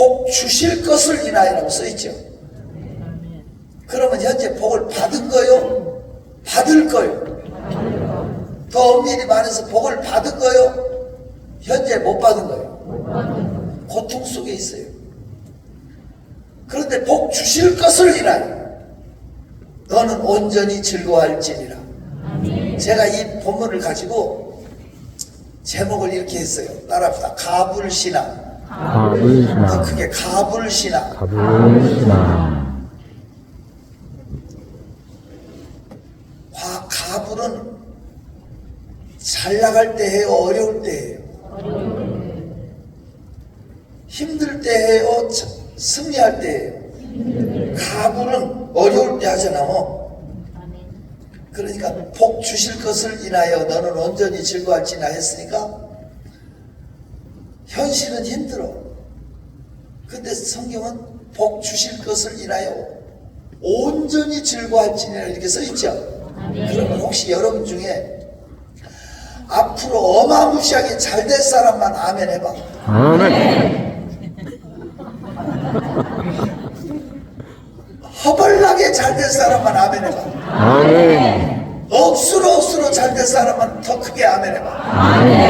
복 주실 것을 인하여라고 써 있죠. 그러면 현재 복을 받은 거요? 받을 거요? 더 엄밀히 말해서 복을 받은 거요? 현재 못 받은 거요? 고통 속에 있어요. 그런데 복 주실 것을 인하여 너는 온전히 즐거워할지니라. 제가 이 본문을 가지고 제목을 이렇게 했어요. 따라합시다. 가불신앙. 더 가불신앙, 크게 가불신앙. 가불신앙, 과- 가불은 잘 나갈 때 해요, 어려울 때 해요. 힘들 때 해요, 자- 승리할 때 해요. 가불은 어려울 때 하잖아. 뭐. 그러니까 복 주실 것을 인하여 너는 온전히 즐거워할지나 했으니까 현실은 힘들어. 근데 성경은 복 주실 것을 인하여 온전히 즐거워할지니라 이렇게 써 있죠. 그러면 혹시 여러분 중에 앞으로 어마무시하게 잘 될 사람만 아멘 해봐. 아멘, 허벌나게 잘 될 사람만 아멘 해봐. 아멘, 억수로 억수로 잘 될 사람만 더 크게 아멘 해봐. 아멘.